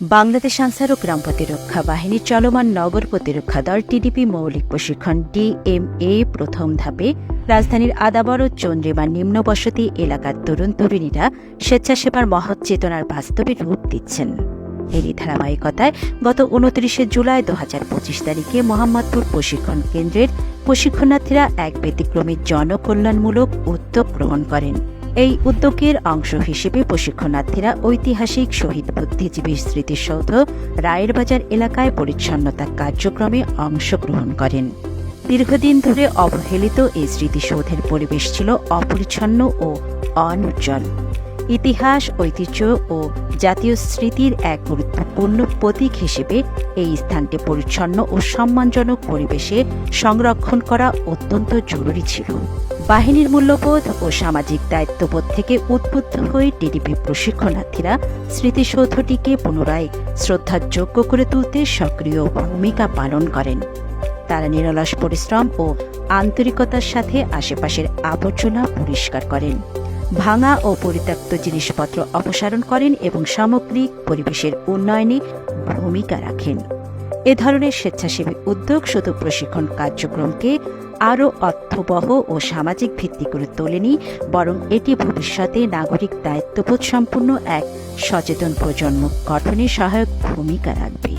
বাংলাদেশ আনসার ও গ্রাম প্রতিরক্ষা বাহিনীর চলমান নগর প্রতিরক্ষা দল টিডিপি মৌলিক প্রশিক্ষণ ডিএমএ প্রথম ধাপে রাজধানীর আদাবর ও চন্দ্রিমা নিম্ন বসতি এলাকার তরুণ তরুণীরা স্বেচ্ছাসেবার মহৎ চেতনার বাস্তবে রূপ দিচ্ছেন। এরই ধারাবাহিকতায় গত উনত্রিশে জুলাই দু হাজার পঁচিশ তারিখে মোহাম্মদপুর প্রশিক্ষণ কেন্দ্রের প্রশিক্ষণার্থীরা এক ব্যতিক্রমী জনকল্যাণমূলক উদ্যোগ গ্রহণ করেন। এই উদ্যোগের অংশ হিসেবে প্রশিক্ষণার্থীরা ঐতিহাসিক শহীদ বুদ্ধিজীবী স্মৃতিসৌধ রায়ের বাজার এলাকায় পরিচ্ছন্নতা কার্যক্রমে অংশগ্রহণ করেন। দীর্ঘদিন ধরে অবহেলিত এই স্মৃতিসৌধের পরিবেশ ছিল অপরিচ্ছন্ন ও অনুজ্জ্বল ইতিহাস, ঐতিহ্য ও জাতীয় স্মৃতির এক গুরুত্বপূর্ণ প্রতীক হিসেবে এই স্থানটি পরিচ্ছন্ন ও সম্মানজনক পরিবেশে সংরক্ষণ করা অত্যন্ত জরুরি ছিল। বাহিনীর মূল্যবোধ ও সামাজিক দায়িত্ববোধ থেকে উদ্বুদ্ধ হয়ে টিডিপি প্রশিক্ষণার্থীরা স্মৃতিসৌধটিকে পুনরায় শ্রদ্ধাযোগ্য করে তুলতে সক্রিয় ভূমিকা পালন করেন। তারা নিরলস পরিশ্রম ও আন্তরিকতার সাথে আশেপাশের আবর্জনা পরিষ্কার করেন। ভাঙা ও পরিত্যক্ত জিনিসপত্র অপসারণ করেন এবং সামগ্রিক পরিবেশের উন্নয়নে ভূমিকা রাখেন। এ ধরনের স্বেচ্ছাসেবী উদ্যোগ শুধু প্রশিক্ষণ কার্যক্রমকে আরও অর্থবহ ও সামাজিক ভিত্তি করে তোলেনি, বরং এটি ভবিষ্যতে নাগরিক দায়িত্ববোধ সম্পন্ন এক সচেতন প্রজন্ম গঠনে সহায়ক ভূমিকা রাখবে।